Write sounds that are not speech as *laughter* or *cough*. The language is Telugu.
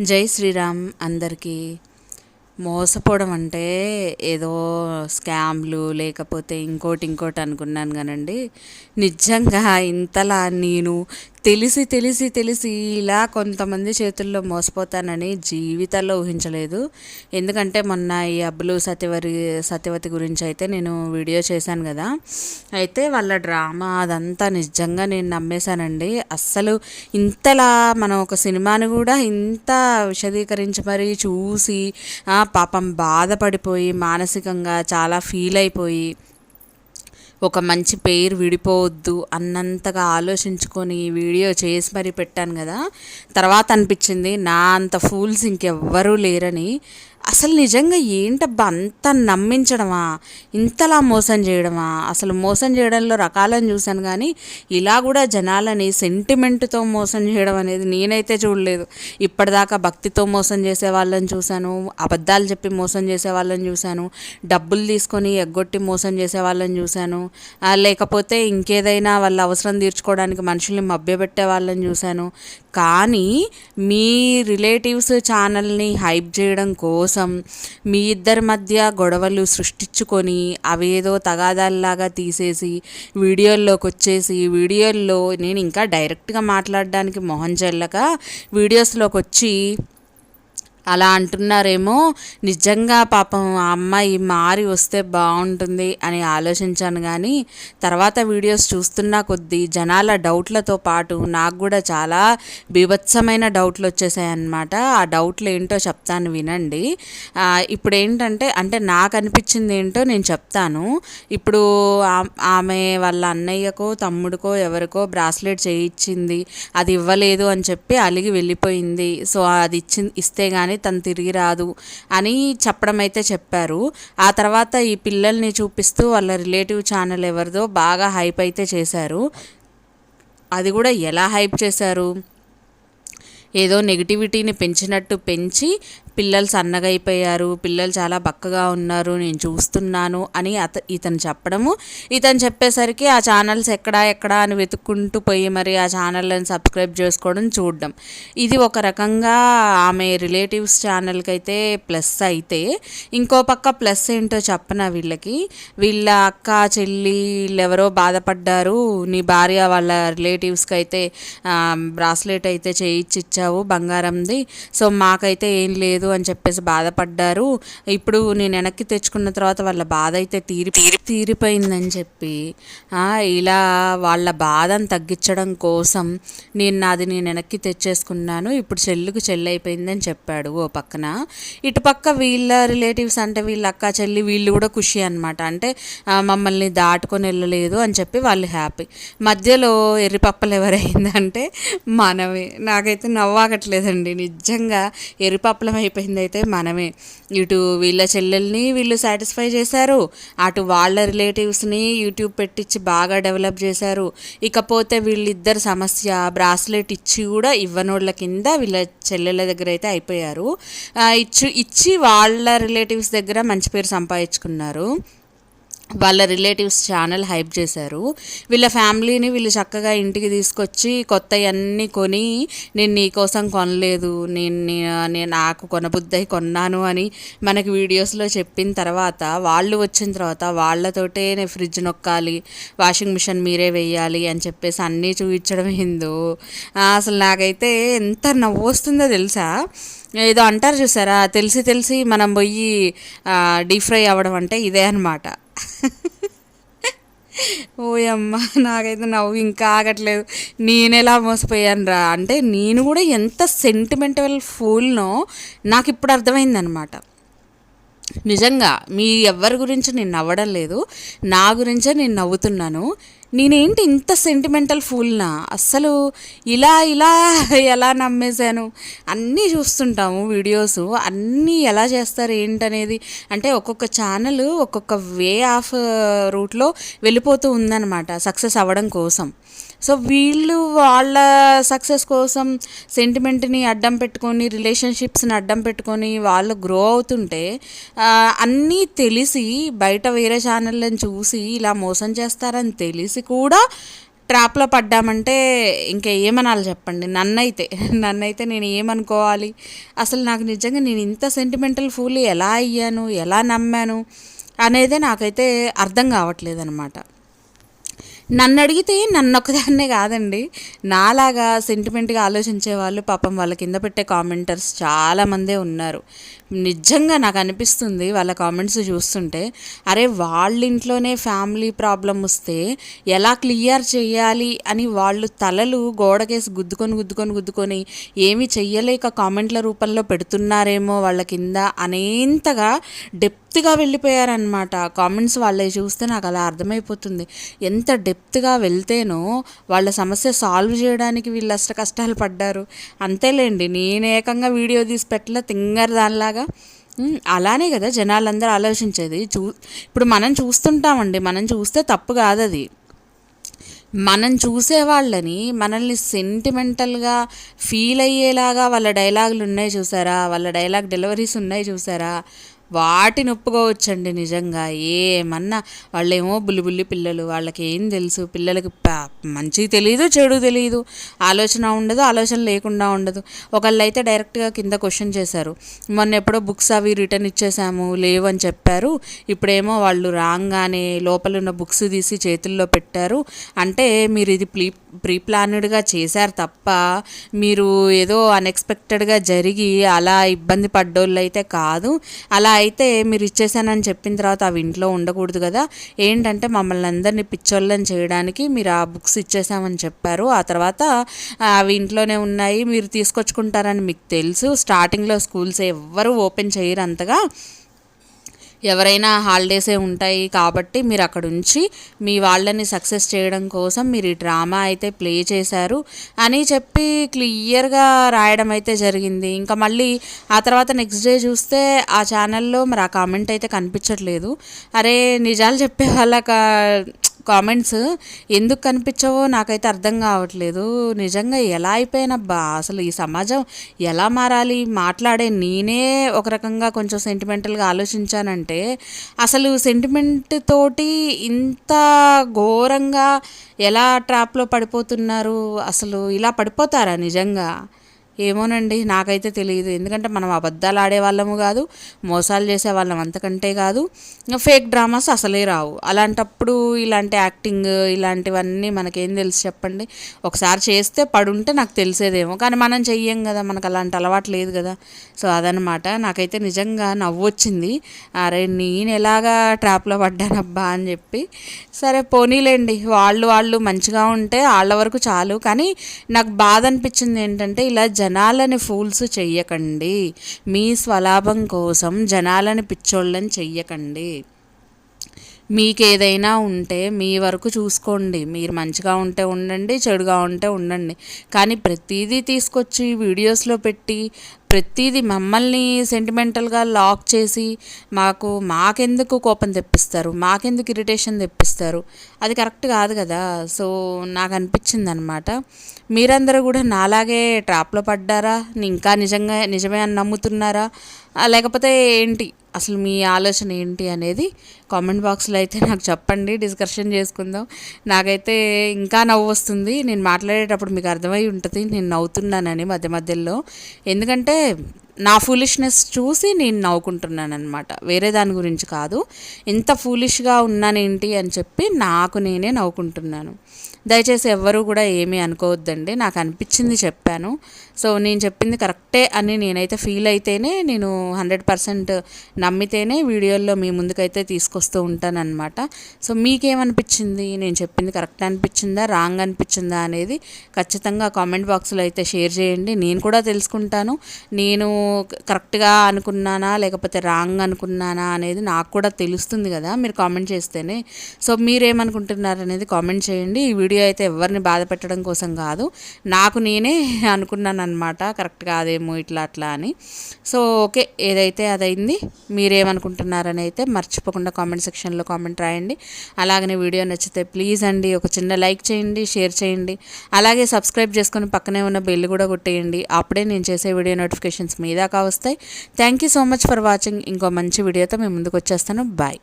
జై శ్రీరామ్ అందరికీ. మోసపోవడం అంటే ఏదో స్కామ్లు లేకపోతే ఇంకోటి ఇంకోటి అనుకున్నాను కానండి. నిజంగా ఇంతలా నేను తెలిసి తెలిసి తెలిసి ఇలా కొంతమంది చేతుల్లో మోసపోతానని జీవితాల్లో ఊహించలేదు. ఎందుకంటే మొన్న ఈ అబ్బులు సత్యవరి సత్యవతి గురించి అయితే నేను వీడియో చేశాను కదా. అయితే వాళ్ళ డ్రామా అదంతా నిజంగా నేను నమ్మేశానండి. అస్సలు ఇంతలా మనం ఒక సినిమాని కూడా ఇంత విశదీకరించి మరీ చూసి పాపం బాధపడిపోయి మానసికంగా చాలా ఫీల్ అయిపోయి ఒక మంచి పేరు విడిపోవద్దు అన్నంతగా ఆలోచించుకొని వీడియో చేసి మరీ పెట్టాను కదా. తర్వాత అనిపించింది నా అంత ఫూల్స్ ఇంకెవ్వరూ లేరని. అసలు నిజంగా ఏంటబ్బా అంత నమ్మించడమా? ఇంతలా మోసం చేయడమా? అసలు మోసం చేయడంలో రకాలను చూశాను కానీ ఇలా కూడా జనాలని సెంటిమెంట్తో మోసం చేయడం అనేది నేనైతే చూడలేదు. ఇప్పటిదాకా భక్తితో మోసం చేసే వాళ్ళని చూశాను అబద్ధాలు చెప్పి మోసం చేసే వాళ్ళని చూశాను డబ్బులు తీసుకొని ఎగ్గొట్టి మోసం చేసే వాళ్ళని చూశాను లేకపోతే ఇంకేదైనా వాళ్ళ అవసరం తీర్చుకోవడానికి మనుషుల్ని మభ్యపెట్టే వాళ్ళని చూశాను. కానీ మీ రిలేటివ్స్ ఛానల్ని హైప్ చేయడం కోసం కోసం మీ ఇద్దరి మధ్య గొడవలు సృష్టించుకొని అవేదో తగాదాల్లాగా తీసేసి వీడియోల్లోకి వచ్చేసి వీడియోల్లో నేను ఇంకా డైరెక్ట్గా మాట్లాడడానికి మొహం చెల్లక వీడియోస్లోకి వచ్చి అలా అంటున్నారేమో. నిజంగా పాపం ఆ అమ్మాయి మారి వస్తే బాగుంటుంది అని ఆలోచించాను కానీ తర్వాత వీడియోస్ చూస్తున్నా కొద్దీ జనాల డౌట్లతో పాటు నాకు కూడా చాలా బీభత్సమైన డౌట్లు వచ్చేసాయి అన్నమాట ఆ డౌట్లు ఏంటో చెప్తాను వినండి. ఇప్పుడు ఏంటంటే అంటే నాకు అనిపించింది ఏంటో నేను చెప్తాను. ఇప్పుడు ఆమె వాళ్ళ అన్నయ్యకో తమ్ముడికో ఎవరికో బ్రాస్లెట్ చేయించింది అది ఇవ్వలేదు అని చెప్పి అలిగి వెళ్ళిపోయింది. సో అది ఇచ్చి ఇస్తే కానీ తను తిరిగి రాదు అని చెప్పడం అయితే చెప్పారు. ఆ తర్వాత ఈ పిల్లల్ని చూపిస్తూ వాళ్ళ రిలేటివ్ ఛానల్ ఎవరిదో బాగా హైప్ అయితే చేశారు. అది కూడా ఎలా హైప్ చేశారు? ఏదో నెగిటివిటీని పెంచినట్టు పెంచి పిల్లలు సన్నగా అయిపోయారు పిల్లలు చాలా బక్కగా ఉన్నారు నేను చూస్తున్నాను అని అత ఇతను చెప్పడము. ఇతను చెప్పేసరికి ఆ ఛానల్స్ ఎక్కడా ఎక్కడా అని వెతుక్కుంటూ పోయి మరి ఆ ఛానళ్ళని సబ్స్క్రైబ్ చేసుకోవడం చూడడం. ఇది ఒక రకంగా ఆమె రిలేటివ్స్ ఛానల్కి అయితే ప్లస్ అయితే. ఇంకో పక్క ప్లస్ ఏంటో చెప్పన వీళ్ళకి? వీళ్ళ అక్క చెల్లి వీళ్ళెవరో బాధపడ్డారు. నీ భార్య వాళ్ళ రిలేటివ్స్కి అయితే బ్రాస్లెట్ అయితే చేయించిచ్చావు బంగారంది. సో మాకైతే ఏం లేదు అని చెప్పేసి బాధపడ్డారు. ఇప్పుడు నేను వెనక్కి తెచ్చుకున్న తర్వాత వాళ్ళ బాధ అయితే తీరి తీరిపోయిందని చెప్పి ఇలా వాళ్ళ బాధను తగ్గించడం కోసం నేను నాది నేను వెనక్కి తెచ్చేసుకున్నాను. ఇప్పుడు చెల్లుకు చెల్లి అయిపోయిందని చెప్పాడు ఓ పక్కన. ఇటుపక్క వీళ్ళ రిలేటివ్స్ అంటే వీళ్ళ అక్క చెల్లి వీళ్ళు కూడా ఖుషి అనమాట అంటే మమ్మల్ని దాటుకొని వెళ్ళలేదు అని చెప్పి వాళ్ళు హ్యాపీ. మధ్యలో ఎర్రిపప్పలు ఎవరైందంటే మనమే. నాకైతే నవ్వాగట్లేదండి నిజంగా ఎర్రిపప్పలం అయిపోయింది అయిపోయింది అయితే మనమే. ఇటు వీళ్ళ చెల్లెల్ని వీళ్ళు సాటిస్ఫై చేశారు. అటు వాళ్ళ రిలేటివ్స్ని యూట్యూబ్ పెట్టించి బాగా డెవలప్ చేశారు. ఇకపోతే వీళ్ళిద్దరు సమస్య బ్రాస్లెట్ ఇచ్చి కూడా ఇవ్వనోళ్ళ కింద వీళ్ళ చెల్లెళ్ళ దగ్గర అయితే అయిపోయారు ఇచ్చి ఇచ్చి వాళ్ళ రిలేటివ్స్ దగ్గర మంచి పేరు సంపాదించుకున్నారు. వాళ్ళ రిలేటివ్స్ ఛానల్ హైప్ చేశారు. వీళ్ళ ఫ్యామిలీని వీళ్ళు చక్కగా ఇంటికి తీసుకొచ్చి కొత్త అన్నీ కొని నేను నీ కోసం కొనలేదు నేను నేను నాకు కొనబుద్ధి కొన్నాను అని మనకి వీడియోస్లో చెప్పిన తర్వాత వాళ్ళు వచ్చిన తర్వాత వాళ్ళతోటే నేను ఫ్రిడ్జ్ నొక్కాలి వాషింగ్ మిషన్ మీరే వేయాలి అని చెప్పేసి అన్నీ చూపించడం ఏందో అసలు నాకైతే ఎంత నవ్వు వస్తుందో తెలుసా? ఏదో అంటారు చూసారా? తెలిసి తెలిసి మనం పోయి డీప్ ఫ్రై అవ్వడం అంటే ఇదే అనమాట *laughs* ఓయమ్మ నాకైతే నవ్వు ఇంకా ఆగట్లేదు. నేను ఎలా మోసపోయాను రా? అంటే నేను కూడా ఎంత సెంటిమెంటల్ ఫూల్నో నాకు ఇప్పుడు అర్థమైందనమాట నిజంగా మీ ఎవరి గురించి నేను నవ్వడం లేదు. నా గురించే నేను నవ్వుతున్నాను. నేనేంటి ఇంత సెంటిమెంటల్ ఫూల్నా అస్సలు ఇలా ఇలా ఎలా నమ్మేశాను? అన్నీ చూస్తుంటాము వీడియోస్ అన్నీ ఎలా చేస్తారు ఏంటనేది? అంటే ఒక్కొక్క ఛానల్ ఒక్కొక్క వే ఆఫ్ రూట్లో వెళ్ళిపోతూ ఉందన్నమాట సక్సెస్ అవ్వడం కోసం. సో వీళ్ళు వాళ్ళ సక్సెస్ కోసం సెంటిమెంట్ని అడ్డం పెట్టుకొని రిలేషన్షిప్స్ని అడ్డం పెట్టుకొని వాళ్ళు గ్రో అవుతుంటే అన్నీ తెలిసి బయట వేరే ఛానళ్ళని చూసి ఇలా మోసం చేస్తారని తెలిసి కూడా ట్రాప్లో పడ్డామంటే ఇంకా ఏమనాలి చెప్పండి. నన్నైతే నన్నైతే నేను ఏమనుకోవాలి? అసలు నాకు నిజంగా నేను ఇంత సెంటిమెంటల్ ఫూల్ ఎలా అయ్యాను? ఎలా నమ్మాను? అనేదే నాకైతే అర్థం కావట్లేదు అనమాట నన్ను అడిగితే నన్ను ఒక్కదాన్నే కాదండి. నాలాగా సెంటిమెంట్గా ఆలోచించే వాళ్ళు పాపం వాళ్ళ కింద పెట్టే కామెంటర్స్ చాలామందే ఉన్నారు. నిజంగా నాకు అనిపిస్తుంది వాళ్ళ కామెంట్స్ చూస్తుంటే అరే వాళ్ళ ఇంట్లోనే ఫ్యామిలీ ప్రాబ్లం వస్తే ఎలా క్లియర్ చేయాలి అని వాళ్ళు తలలు గోడకేసి గుద్దుకొని గుద్దుకొని గుద్దుకొని ఏమి చెయ్యలేక కామెంట్ల రూపంలో పెడుతున్నారేమో వాళ్ళ కింద అనేంతగా డెప్త్గా వెళ్ళిపోయారనమాట కామెంట్స్ వాళ్ళే చూస్తే నాకు అలా అర్థమైపోతుంది. ఎంత డెప్త్గా వెళ్తేనో వాళ్ళ సమస్య సాల్వ్ చేయడానికి వీళ్ళు అష్ట కష్టాలు పడ్డారు. అంతేలేండి నేను ఏకంగా వీడియో తీసి పెట్టలే తింగర్ దానిలాగా. అలానే కదా జనాలందరూ ఆలోచించేది. చూ ఇప్పుడు మనం చూస్తుంటామండి మనం చూస్తే తప్పు కాదు అది మనం చూసే వాళ్ళని మనల్ని సెంటిమెంటల్గా ఫీల్ అయ్యేలాగా వాళ్ళ డైలాగులు ఉన్నాయి చూసారా? వాళ్ళ డైలాగ్ డెలివరీస్ ఉన్నాయి చూసారా? వాటిని ఒప్పుకోవచ్చండి నిజంగా. ఏమన్నా వాళ్ళేమో బుల్లి పిల్లలు వాళ్ళకి ఏం తెలుసు పిల్లలకి మంచి తెలియదు చెడు తెలియదు ఆలోచన ఉండదు ఆలోచన లేకుండా ఉండదు. ఒకళ్ళు అయితే డైరెక్ట్గా కింద క్వశ్చన్ చేశారు. మొన్న ఎప్పుడో బుక్స్ అవి రిటర్న్ ఇచ్చేసాము లేవు అని చెప్పారు. ఇప్పుడేమో వాళ్ళు రాగానే లోపల ఉన్న బుక్స్ తీసి చేతుల్లో పెట్టారు. అంటే మీరు ఇది ప్రీ ప్రీ ప్లానెడ్గా చేశారు తప్ప మీరు ఏదో అన్ఎక్స్పెక్టెడ్గా జరిగి అలా ఇబ్బంది పడ్డోళ్ళు అయితే కాదు. అలా అయితే మీరు ఇచ్చేసానని చెప్పిన తర్వాత అవి ఇంట్లో ఉండకూడదు కదా. ఏంటంటే మమ్మల్ని అందరినీ పిచ్చోళ్ళని చేయడానికి మీరు ఆ బుక్స్ ఇచ్చేసామని చెప్పారు. ఆ తర్వాత అవి ఇంట్లోనే ఉన్నాయి మీరు తీసుకొచ్చుకుంటారని మీకు తెలుసు. స్టార్టింగ్లో స్కూల్స్ ఎవ్వరూ ఓపెన్ చేయరు అంతగా. ఎవరైనా హాలిడేసే ఉంటాయి కాబట్టి మీరు అక్కడ ఉంచి మీ వాళ్ళని సక్సెస్ చేయడం కోసం మీరు ఈ డ్రామా అయితే ప్లే చేశారు అని చెప్పి క్లియర్గా రాయడం అయితే జరిగింది. ఇంకా మళ్ళీ ఆ తర్వాత నెక్స్ట్ డే చూస్తే ఆ ఛానల్లో మరి ఆ కామెంట్ అయితే కనిపించట్లేదు. అరే నిజాలు చెప్పే వాళ్ళక కామెంట్స్ ఎందుకు కనిపించవో నాకైతే అర్థం కావట్లేదు. నిజంగా ఎలా అయిపోయినబ్బా? అసలు ఈ సమాజం ఎలా మారాలి? మాట్లాడే నేనే ఒక రకంగా కొంచెం సెంటిమెంటల్గా ఆలోచించానంటే అసలు సెంటిమెంట్ తోటి ఇంత ఘోరంగా ఎలా ట్రాప్లో పడిపోతున్నారు? అసలు ఇలా పడిపోతారా నిజంగా? ఏమోనండి నాకైతే తెలియదు ఎందుకంటే మనం అబద్ధాలు ఆడేవాళ్ళము కాదు మోసాలు చేసే వాళ్ళం అంతకంటే కాదు. ఫేక్ డ్రామాస్ అసలే రావు. అలాంటప్పుడు ఇలాంటి యాక్టింగ్ ఇలాంటివన్నీ మనకేం తెలుసు చెప్పండి. ఒకసారి చేస్తే పడుంటే నాకు తెలిసేదేమో. కానీ మనం చెయ్యం కదా మనకు అలాంటి అలవాటు లేదు కదా. సో అదనమాట నాకైతే నిజంగా నవ్వు వచ్చింది అరే నేను ఎలాగా ట్రాప్లో పడ్డానబ్బా అని చెప్పి. సరే పోనీలేండి. వాళ్ళు వాళ్ళు మంచిగా ఉంటే వాళ్ళ వరకు చాలు. కానీ నాకు బాధ అనిపించింది ఏంటంటే ఇలా జనాలని ఫూల్స్ చెయ్యకండి. మీ స్వలాభం కోసం జనాలని పిచ్చోళ్ళని చెయ్యకండి. మీకు ఏదైనా ఉంటే మీ వరకు చూసుకోండి. మీరు మంచిగా ఉంటే ఉండండి చెడుగా ఉంటే ఉండండి. కానీ ప్రతిదీ తీసుకొచ్చి వీడియోస్లో పెట్టి ప్రతిదీ మమ్మల్ని సెంటిమెంటల్గా లాక్ చేసి మాకు మాకెందుకు కోపం తెప్పిస్తారు? మాకెందుకు ఇరిటేషన్ తెప్పిస్తారు? అది కరెక్ట్ కాదు కదా. సో నాకు అనిపించింది అనమాట మీరందరూ కూడా నాలాగే ట్రాప్లో పడ్డారా? ఇంకా నిజంగా నిజమే అని నమ్ముతున్నారా? లేకపోతే ఏంటి? అసలు మీ ఆలోచన ఏంటి అనేది కామెంట్ బాక్స్లో అయితే నాకు చెప్పండి. డిస్కషన్ చేసుకుందాం. నాకైతే ఇంకా నవ్వు వస్తుంది. నేను మాట్లాడేటప్పుడు మీకు అర్థమై ఉంటుంది. నేను నవ్వుతున్నానని మధ్య మధ్యలో. ఎందుకంటే నా ఫూలిష్నెస్ చూసి నేను నవ్వుకుంటున్నాను అనమాట వేరే దాని గురించి కాదు. ఇంత ఫూలిష్గా ఉన్నానేంటి అని చెప్పి నాకు నేనే నవ్వుకుంటున్నాను. దయచేసి ఎవ్వరూ కూడా ఏమీ అనుకోవద్దండి. నాకు అనిపించింది చెప్పాను. సో నేను చెప్పింది కరెక్టే అని నేనైతే ఫీల్ అయితేనే నేను హండ్రెడ్ పర్సెంట్ నమ్మితేనే వీడియోల్లో మీ ముందుకైతే తీసుకొస్తూ ఉంటానన్నమాట. సో మీకేమనిపించింది? నేను చెప్పింది కరెక్ట్ అనిపించిందా? రాంగ్ అనిపించిందా అనేది ఖచ్చితంగా కామెంట్ బాక్స్లో అయితే షేర్ చేయండి. నేను కూడా తెలుసుకుంటాను. నేను కరెక్ట్గా అనుకున్నానా? లేకపోతే రాంగ్ అనుకున్నానా? అనేది నాకు కూడా తెలుస్తుంది కదా. మీరు కామెంట్ చేస్తేనే. సో మీరేమనుకుంటున్నారు అనేది కామెంట్ చేయండి. ఈ వీడియో అయితే ఎవరిని బాధ పెట్టడం కోసం కాదు. నాకు నేనే *laughs* అనుకున్నాను అనమాట కరెక్ట్ కాదేమో ఇట్లా అట్లా అని. సో ఓకే ఏదైతే అదైంది మీరేమనుకుంటున్నారని అయితే మర్చిపోకుండా కామెంట్ సెక్షన్లో కామెంట్ రాయండి. అలాగనే వీడియో నచ్చితే ప్లీజ్ అండి ఒక చిన్న లైక్ చేయండి షేర్ చేయండి. అలాగే సబ్స్క్రైబ్ చేసుకొని పక్కనే ఉన్న బెల్ కూడా కొట్టేయండి. అప్పుడే నేను చేసే వీడియో నోటిఫికేషన్స్ మీ దాకా వస్తాయి. Thank you so much for watching. ఇంకో మంచి వీడియోతో మేము ముందుకు వచ్చేస్తాను. బాయ్.